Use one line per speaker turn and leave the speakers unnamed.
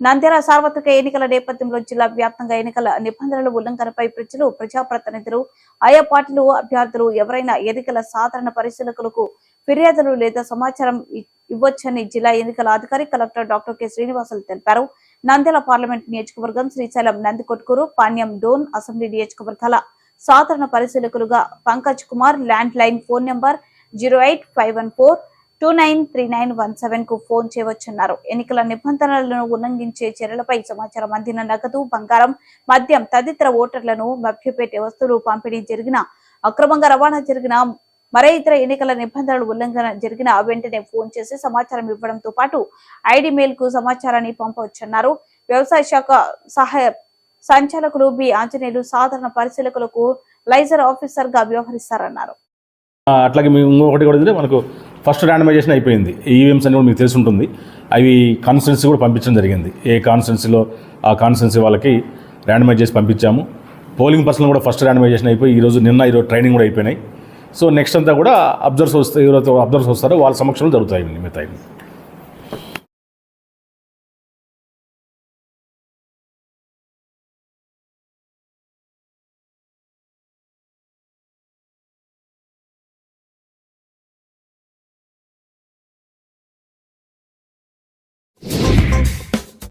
నంద్యాల సార్వత్రిక ఎన్నికల నేపథ్యంలో జిల్లా వ్యాప్తంగా ఎన్నికల నిబంధనల ఉల్లంఘనపై ప్రజలు ప్రజాప్రతినిధులు ఆయా పార్టీలు అభ్యర్థులు ఎవరైనా ఎన్నికల సాధారణ పరిశీలకులకు ఫిర్యాదులు లేదా సమాచారం ఇవ్వొచ్చని జిల్లా ఎన్నికల అధికారి కలెక్టర్ డాక్టర్ కె. శ్రీనివాసులు తెలిపారు. నంద్యాల పార్లమెంట్ నియోజకవర్గం శ్రీశైలం నందికొట్కూరు పాణ్యం డోన్ అసెంబ్లీ నియోజకవర్గాల సాధారణ పరిశీలకులుగా Pankaj Kumar land line phone number zero eight five one four two nine three nine one సెవెన్కు phone చేయవచ్చున్నారు. ఎన్నికల నిబంధనలను ఉల్లంఘించే చర్యలపై సమాచారం అందిన నగదు బంగారం మద్యం తదితర ఓటర్లను మభ్యపెట్టే వస్తువులు పంపిణీ జరిగిన అక్రమంగా రవాణా జరిగిన మరే ఇతర ఎన్నికల నిబంధనలు ఉల్లంఘన జరిగిన వెంటనే ఫోన్ చేసి సమాచారం ఇవ్వడంతో పాటు ఐడి మెయిల్కు సమాచారాన్ని పంపవచ్చన్నారు. వ్యవసాయ శాఖ సహాయ సంచాలకులు బి ఆంజనేయులు సాధారణ పరిశీలకులకు లైజర్ ఆఫీసర్గా వ్యవహరిస్తారన్నారు.
అట్లాగే మేము ఇంకొకటి కూడా మనకు ఫస్ట్ ర్యాండమైజేషన్ అయిపోయింది. ఈవీఎంస్ అని కూడా మీకు తెలిసి ఉంటుంది అవి కాన్స్టిట్యున్సీ కూడా పంపించడం జరిగింది. ఏ కాన్స్టిట్యున్సీలో ఆ కాన్స్టిట్యున్సీ వాళ్ళకి ర్యాండమైజ్ చేసి పంపించాము. పోలింగ్ పర్సన్ కూడా ఫస్ట్ ర్యాండమైజేషన్ అయిపోయి ఈరోజు నిన్న ఈరోజు ట్రైనింగ్ కూడా అయిపోయినాయి. సో నెక్స్ట్ అంతా కూడా అబ్జర్వ్స్ వస్తే ఎవరైతే అబ్జర్వ్స్ వస్తారో వాళ్ళ సమక్షంలో జరుగుతాయి మిగతాయి.